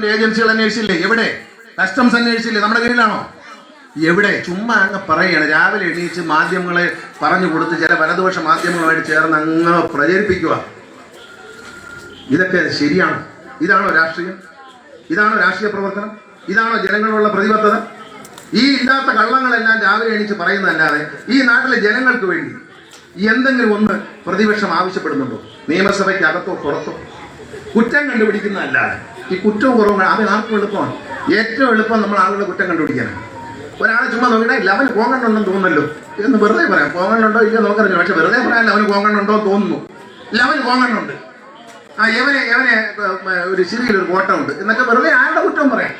Government ഏജൻസികൾ അന്വേഷിച്ചില്ലേ? എവിടെ? കസ്റ്റംസ് അന്വേഷിച്ചില്ലേ? നമ്മുടെ കയ്യിലാണോ എവിടെ? ചുമ്മാ അങ്ങ് പറയുകയാണ് രാവിലെ എണീച്ച് മാധ്യമങ്ങളെ പറഞ്ഞു കൊടുത്ത് ചില വലതുപക്ഷ മാധ്യമങ്ങളുമായിട്ട് ചേർന്ന് അങ്ങ് പ്രചരിപ്പിക്കുക. ഇതൊക്കെ ശരിയാണ്. ഇതാണോ രാഷ്ട്രീയം? ഇതാണോ രാഷ്ട്രീയ പ്രവർത്തനം? ഇതാണോ ജനങ്ങളുള്ള പ്രതിബദ്ധത? ഈ ഇല്ലാത്ത കള്ളങ്ങളെല്ലാം രാവിലെ എണീച്ച് പറയുന്നതല്ലാതെ ഈ നാട്ടിലെ ജനങ്ങൾക്ക് വേണ്ടി എന്തെങ്കിലും ഒന്ന് പ്രതിപക്ഷം ആവശ്യപ്പെടുന്നുണ്ടോ? നിയമസഭയ്ക്ക് അകത്തോ പുറത്തോ? കുറ്റം കണ്ടുപിടിക്കുന്നതല്ലാതെ. ഈ കുറ്റവും കുറവും അത് ആർക്കും എളുപ്പമാണ് ഏറ്റവും എളുപ്പം നമ്മൾ ആളുകളുടെ കുറ്റം കണ്ടുപിടിക്കാനാണ് ഒരാളെ ചുമ്മാ നോക്കിയാൽ ഇല്ല അവന് പോകണ്ടുണ്ടെന്ന് തോന്നുന്നല്ലോ. എന്ന് വെറുതെ പറയാം. പോകണ്ടുണ്ടോ ഇല്ല നോക്കറിഞ്ഞു പക്ഷെ വെറുതെ പറയാനല്ല അവന് പോകണ്ടുണ്ടോ തോന്നുന്നു. ഇല്ല അവന് പോകണ്ടുണ്ട് ആ യവനെ യവനെ ഒരു ശരിയിൽ ഒരു കോട്ടമുണ്ട് എന്നൊക്കെ വെറുതെ ആരുടെ കുറ്റം പറയാം?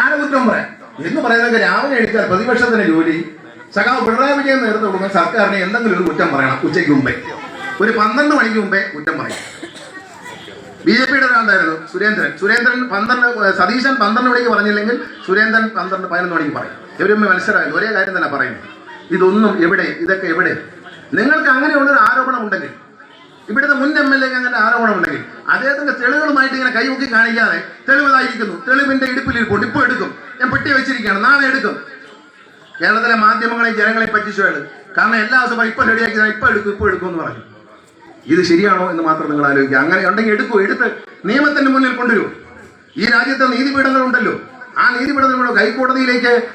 ആരുടെ കുറ്റം പറയാം? എന്ന് പറയുന്നതൊക്കെ രാവിലെ എഴുതിയാൽ പ്രതിപക്ഷത്തിന് ജോലി. സഖാവ് പിണറായി വിജയൻ നേതൃത്വം കൊടുക്കുന്ന സർക്കാരിനെ എന്തെങ്കിലും ഒരു കുറ്റം പറയണം ഉച്ചയ്ക്ക് മുമ്പേ. ഒരു പന്ത്രണ്ട് മണിക്ക് മുമ്പേ കുറ്റം പറയും. ബി ജെ പിയുടെ ഒരാളുണ്ടായിരുന്നു സുരേന്ദ്രൻ. സുരേന്ദ്രൻ പന്ത്രണ്ട് സതീശൻ പന്ത്രണ്ട് മണിക്ക് പറഞ്ഞില്ലെങ്കിൽ സുരേന്ദ്രൻ പന്ത്രണ്ട് പതിനൊന്ന് മണിക്ക് പറയും. ഇവരും മത്സരമായിരുന്നു ഒരേ കാര്യം തന്നെ പറയുന്നു. ഇതൊന്നും എവിടെ? ഇതൊക്കെ എവിടെ? നിങ്ങൾക്ക് അങ്ങനെയുള്ള ഒരു ആരോപണം ഉണ്ടെങ്കിൽ ഇവിടുത്തെ മുൻ എം എൽ എക്ക് അങ്ങനെ ആരോപണം ഉണ്ടെങ്കിൽ അദ്ദേഹത്തിന്റെ തെളിവുകളുമായിട്ട് ഇങ്ങനെ കൈമുക്കി കാണിക്കാതെ തെളിവതായിരിക്കുന്നു. തെളിവിന്റെ ഇടുപ്പിലിരിപ്പുണ്ട്. ഇപ്പൊ എടുക്കും. ഞാൻ പെട്ടി വെച്ചിരിക്കുകയാണ്. നാളെ എടുക്കും. കേരളത്തിലെ മാധ്യമങ്ങളെയും ജനങ്ങളെയും പറ്റിച്ചു കാരണം എല്ലാ ദിവസവും ഇപ്പൊ റെഡിയാക്കി ഇപ്പൊ എടുക്കും ഇപ്പൊ എടുക്കും എന്ന് പറഞ്ഞു. ഇത് ശരിയാണോ എന്ന് മാത്രം നിങ്ങൾ ആലോചിക്കുക. അങ്ങനെ ഉണ്ടെങ്കിൽ എടുക്കൂ. എടുത്ത് നിയമത്തിന്റെ മുന്നിൽ കൊണ്ടുവരൂ. ഈ രാജ്യത്തെ നീതിപീഠങ്ങൾ ഉണ്ടല്ലോ. ആ നീതിപീഠങ്ങളുടെ ഹൈക്കോടതിയിലേക്ക്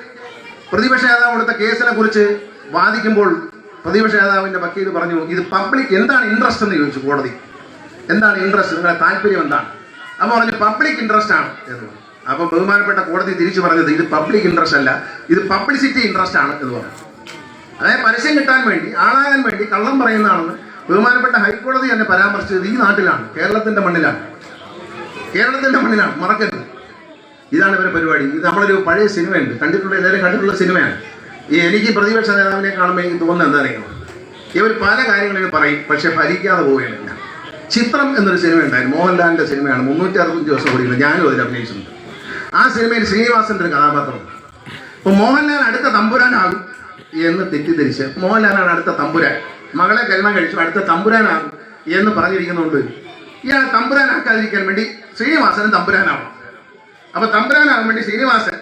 പ്രതിപക്ഷ നേതാവ് കൊടുത്ത കേസിനെ കുറിച്ച് വാദിക്കുമ്പോൾ പ്രതിപക്ഷ നേതാവിന്റെ വക്കീൽ പറഞ്ഞു ഇത് പബ്ലിക് എന്താണ് ഇൻട്രസ്റ്റ് എന്ന് ചോദിച്ചു കോടതി. എന്താണ് ഇൻട്രസ്റ്റ് നിങ്ങളുടെ താല്പര്യം എന്താണ്? അപ്പൊ പറഞ്ഞു പബ്ലിക് ഇൻട്രസ്റ്റ് ആണ്. എന്ന് പറഞ്ഞു. അപ്പൊ ബഹുമാനപ്പെട്ട കോടതി തിരിച്ചു പറഞ്ഞത് ഇത് പബ്ലിക് ഇൻട്രസ്റ്റ് അല്ല. ഇത് പബ്ലിസിറ്റി ഇൻട്രസ്റ്റ് ആണ്. എന്ന് പറഞ്ഞു. അതായത് പരസ്യം കിട്ടാൻ വേണ്ടി ആളാകാൻ വേണ്ടി കള്ളം പറയുന്നതാണെന്ന് ബഹുമാനപ്പെട്ട ഹൈക്കോടതി തന്നെ പരാമർശിച്ചത് ഈ നാട്ടിലാണ് കേരളത്തിന്റെ മണ്ണിലാണ്. കേരളത്തിന്റെ മണ്ണിലാണ് മറക്കരുത്. ഇതാണ് ഇവരുടെ പരിപാടി. ഇത് നമ്മളൊരു പഴയ സിനിമയുണ്ട്. കണ്ടിട്ടുള്ള എല്ലാവരും കണ്ടിട്ടുള്ള സിനിമയാണ്. ഈ എനിക്ക് പ്രതിപക്ഷ നേതാവിനെ കാണുമ്പോൾ എനിക്ക് തോന്നുന്നത് എന്താ അറിയാമോ? ഇവർ പല കാര്യങ്ങളും പറയും പക്ഷെ ഭരിക്കാതെ പോവുകയാണ് ചിത്രം എന്നൊരു സിനിമ ഉണ്ടായിരുന്നു മോഹൻലാലിന്റെ സിനിമയാണ്. മുന്നൂറ്റി അറുപത്തഞ്ച് ദിവസം കൂടിയുള്ള ഞാനും അതിൽ അഭിനയിച്ചിട്ടുണ്ട്. ആ സിനിമയിൽ ശ്രീനിവാസന്റെ ഒരു കഥാപാത്രമുണ്ട്. അപ്പൊ മോഹൻലാൽ അടുത്ത തമ്പുരാനാകും എന്ന് തെറ്റിദ്ധരിച്ച് മോഹൻലാലാണ് അടുത്ത തമ്പുരാൻ. മകളെ കല്യാണം കഴിച്ചു അടുത്ത തമ്പുരാനാകും എന്ന് പറഞ്ഞിരിക്കുന്നുണ്ട്. ഇയാൾ തമ്പുരാനാക്കാതിരിക്കാൻ വേണ്ടി ശ്രീനിവാസനും തമ്പുരാനാവും. അപ്പൊ തമ്പുരാനാകാൻ വേണ്ടി ശ്രീനിവാസൻ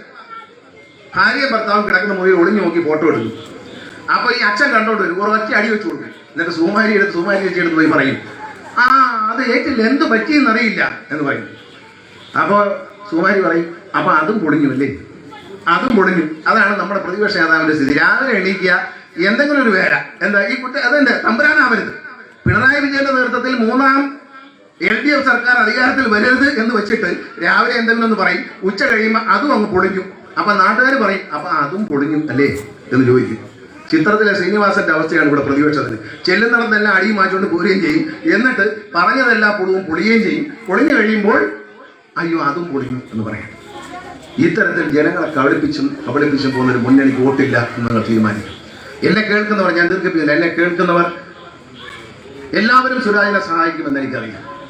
ഭാര്യ ഭർത്താവും കിടക്കുന്ന മുറിയിൽ ഒളിഞ്ഞു നോക്കി ഫോട്ടോ എടുക്കും. അപ്പൊ ഈ അച്ഛൻ കണ്ടോണ്ട് വരും ഒറ്റ അടി വെച്ചു കൊടുക്കും. എന്നിട്ട് സുമാരി എടുത്ത് സുമാരി ചേച്ചി എടുത്ത് പോയി പറയും ആ അത് ഏറ്റില്ല എന്ത് പറ്റിയെന്നറിയില്ല എന്ന് പറയും. അപ്പൊ സുമാരി പറയും അപ്പൊ അതും പൊളിഞ്ഞു അല്ലേ? അതും പൊളിഞ്ഞു. അതാണ് നമ്മുടെ പ്രതിപക്ഷ നേതാവിന്റെ സ്ഥിതി. രാവിലെ എണീക്കുക എന്തെങ്കിലും ഒരു വേല. എന്താ ഈ കുറ്റ അതെന്റെ തമ്പുരാനാവരുത് പിണറായി വിജയന്റെ നേതൃത്വത്തിൽ മൂന്നാം എൽ ഡി എഫ് സർക്കാർ അധികാരത്തിൽ വരരുത് എന്ന് വെച്ചിട്ട് രാവിലെ എന്തെങ്കിലും ഒന്ന് പറയും. ഉച്ച കഴിയുമ്പോൾ അതും അങ്ങ് പൊളിക്കും. അപ്പൊ നാട്ടുകാർ പറയും അപ്പൊ അതും പൊളിഞ്ഞു അല്ലേ? എന്ന് ചോദിക്കും. ചിത്രത്തിലെ ശ്രീനിവാസന്റെ അവസ്ഥയാണ് ഇവിടെ പ്രതിപക്ഷത്തിന്. ചെല്ലുന്നിടത്തെല്ലാം അടിയും മാച്ചുകൊണ്ട് പോരുകയും ചെയ്യും. എന്നിട്ട് പറഞ്ഞതെല്ലാം പൊളിവും പൊളിയുകയും ചെയ്യും. പൊളിഞ്ഞു കഴിയുമ്പോൾ അയ്യോ അതും പൊളിഞ്ഞു എന്ന് പറയാം. ഇത്തരത്തിൽ ജനങ്ങളെ കബളിപ്പിച്ചും കബളിപ്പിച്ചും പോകുന്നൊരു മുന്നണിക്ക് വോട്ടില്ല എന്ന് നിങ്ങൾ തീരുമാനിക്കും. എന്നെ കേൾക്കുന്നവർ ഞാൻ ദീർഘിപ്പിക്കില്ല എന്നെ കേൾക്കുന്നവർ എല്ലാവരും സുരാജിനെ സഹായിക്കുമെന്ന് എനിക്കറിയാം.